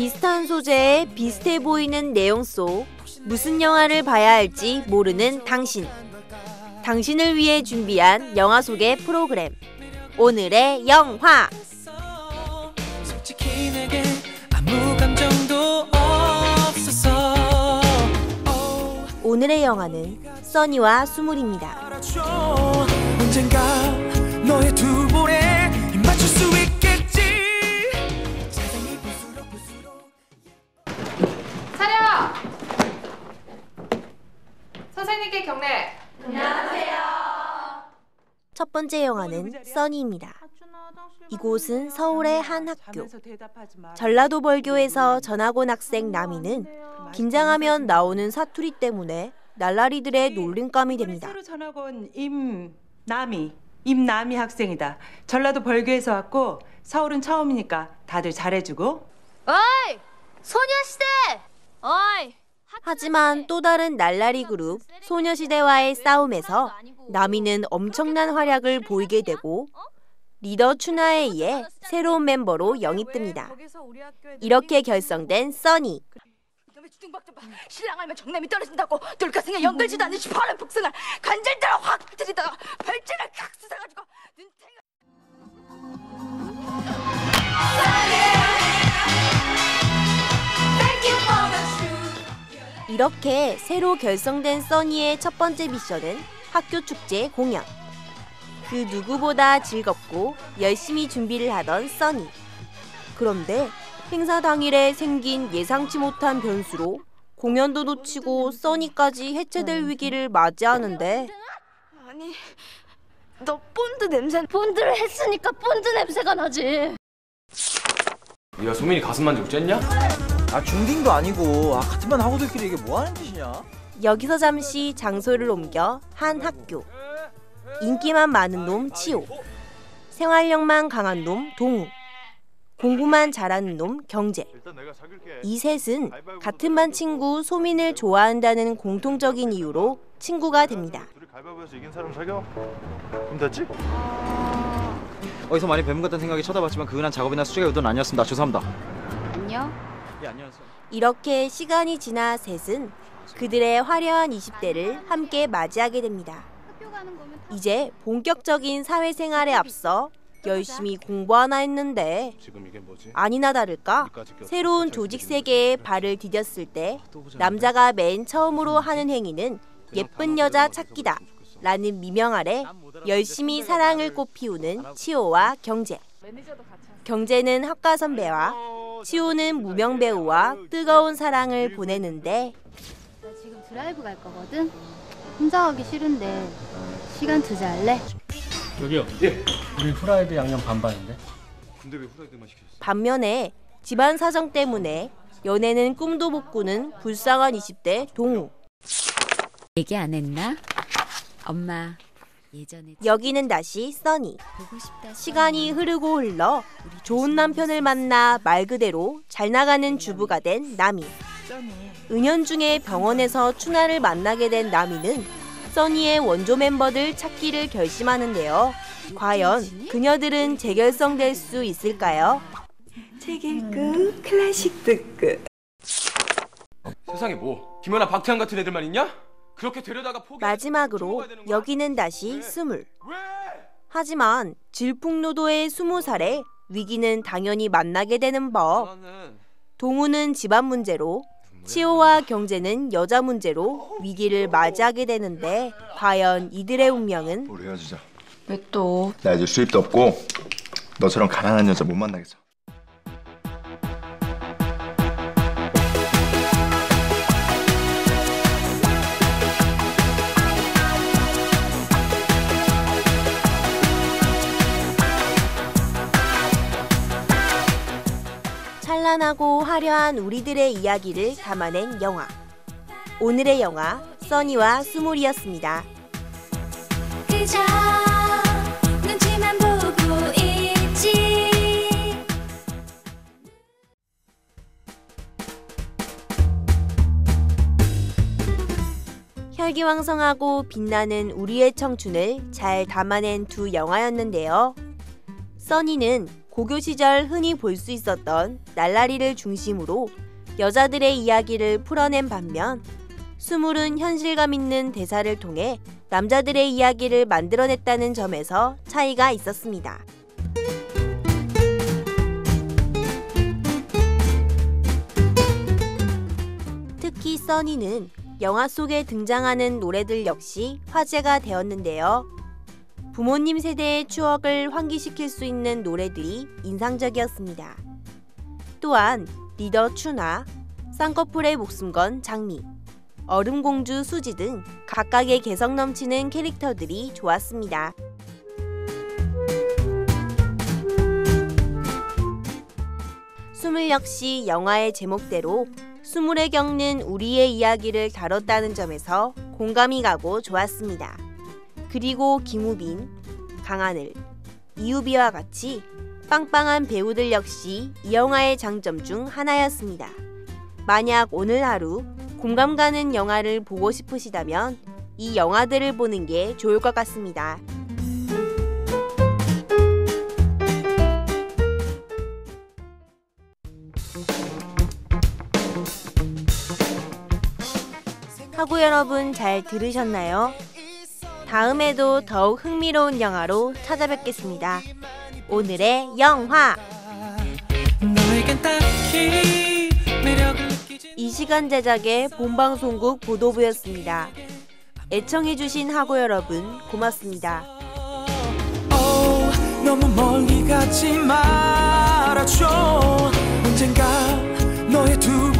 비슷한 소재에 비슷해 보이는 내용 속 무슨 영화를 봐야 할지 모르는 당신. 당신을 위해 준비한 영화 소개 프로그램. 오늘의 영화. 오늘의 영화는 써니와 수물입니다. 선생님께 경례. 첫 번째 영화는 써니입니다. 이곳은 서울의 한 학교. 전라도 벌교에서 전학 온 학생 나미는 긴장하면 나오는 사투리 때문에 날라리들의 놀림감이 됩니다. 새로 전학 온 임남이 임남이 학생이다. 전라도 벌교에서 왔고 서울은 처음이니까 다들 잘해주고. 어이! 소녀시대! 어이! 하지만 또 다른 날라리 그룹 소녀시대와의 싸움에서 나미는 엄청난 활약을 보이게 되고 리더 추나에 의해 새로운 멤버로 영입됩니다. 이렇게 결성된 써니. 신랑 알면 정남이 떨어진다고 돌가슴에 연결지도 않는 시퍼런 복숭아 관절들을 확 들이다가 발진을 칵 쑤셔가지고 이렇게 새로 결성된 써니의 첫 번째 미션은 학교 축제 공연. 그 누구보다 즐겁고 열심히 준비를 하던 써니. 그런데 행사 당일에 생긴 예상치 못한 변수로 공연도 놓치고 써니까지 해체될 위기를 맞이하는데 아니 너 본드 냄새 본드를 했으니까 본드 냄새가 나지 네가 소민이 가슴 만지고 쨌냐? 아 중딩도 아니고 아 같은 반 하고들끼리 이게 뭐 하는 짓이냐? 여기서 잠시 장소를 옮겨 한 학교. 인기만 많은 놈 치호. 생활력만 강한 놈 동우. 공부만 잘하는 놈 경제. 이 셋은 같은 반 친구 소민을 좋아한다는 공통적인 이유로 친구가 됩니다. 둘이 가위바위보에서 이긴 사람 사겨? 그럼 됐지? 어디서 많이 뵌것 같다는 생각이 쳐다봤지만 그 근한 작업이나 수작의 의도는 아니었습니다. 죄송합니다. 안녕 예 안녕하세요. 이렇게 시간이 지나 셋은 그들의 화려한 20대를 함께 맞이하게 됩니다. 이제 본격적인 사회생활에 앞서 열심히 공부하나 했는데? 아니나 다를까 새로운 조직 세계에 발을 디뎠을 때 남자가 맨 처음으로 하는 행위는 예쁜 여자 찾기다 라는 미명 아래 열심히 사랑을 꽃피우는 치호와 경제 경제는 학과 선배와 치호는 무명 배우와 뜨거운 사랑을 보내는데 나 지금 드라이브 갈 거거든. 혼자 가기 싫은데 시간 투자할래? 여기요. 예. 우리 후라이드 양념 반반인데. 근데 왜 후라이드만 시켰어? 반면에 집안 사정 때문에 연애는 꿈도 못 꾸는 불쌍한 20대 동우 얘기 안 했나? 엄마 여기는 다시 써니. 시간이 흐르고 흘러 좋은 남편을 만나 말 그대로 잘 나가는 주부가 된 나미 은연중에 병원에서 추나를 만나게 된 나미는 써니의 원조 멤버들 찾기를 결심하는데요 과연 그녀들은 재결성될 수 있을까요? 책 읽고 클래식 듣고. 세상에 뭐 김연아 박태환 같은 애들만 있냐? 그렇게 데려다가 포기 마지막으로 여기는 다시 스물. 하지만 질풍노도의 스무 살에 위기는 당연히 만나게 되는 법. 동우는 집안 문제로 치호와 경제는 여자 문제로 위기를 맞이하게 되는데 과연 이들의 운명은? 우리 헤어지자. 왜 또? 나 이제 수입도 없고 너처럼 가난한 여자 못 만나겠어. 찬란하고 화려한 우리들의 이야기를 담아낸 영화. 오늘의 영화 써니와 스몰이었습니다. 혈기왕성하고 빛나는 우리의 청춘을 잘 담아낸 두 영화였는데요. 써니는 고교 시절 흔히 볼 수 있었던 날라리를 중심으로 여자들의 이야기를 풀어낸 반면 수물은 현실감 있는 대사를 통해 남자들의 이야기를 만들어냈다는 점에서 차이가 있었습니다. 특히 써니는 영화 속에 등장하는 노래들 역시 화제가 되었는데요. 부모님 세대의 추억을 환기시킬 수 있는 노래들이 인상적이었습니다. 또한 리더 추나, 쌍꺼풀의 목숨 건 장미, 얼음공주 수지 등 각각의 개성 넘치는 캐릭터들이 좋았습니다. 수물 역시 영화의 제목대로 수물에 겪는 우리의 이야기를 다뤘다는 점에서 공감이 가고 좋았습니다. 그리고 김우빈, 강하늘, 이유비와 같이 빵빵한 배우들 역시 이 영화의 장점 중 하나였습니다. 만약 오늘 하루 공감 가는 영화를 보고 싶으시다면 이 영화들을 보는 게 좋을 것 같습니다. 하고 여러분 잘 들으셨나요? 다음에도 더욱 흥미로운 영화로 찾아뵙겠습니다. 오늘의 영화 이 시간 제작의 본방송국 보도부였습니다. 애청해주신 하고 여러분 고맙습니다. 너무 멀리 가지 말아줘 언젠가 너의 두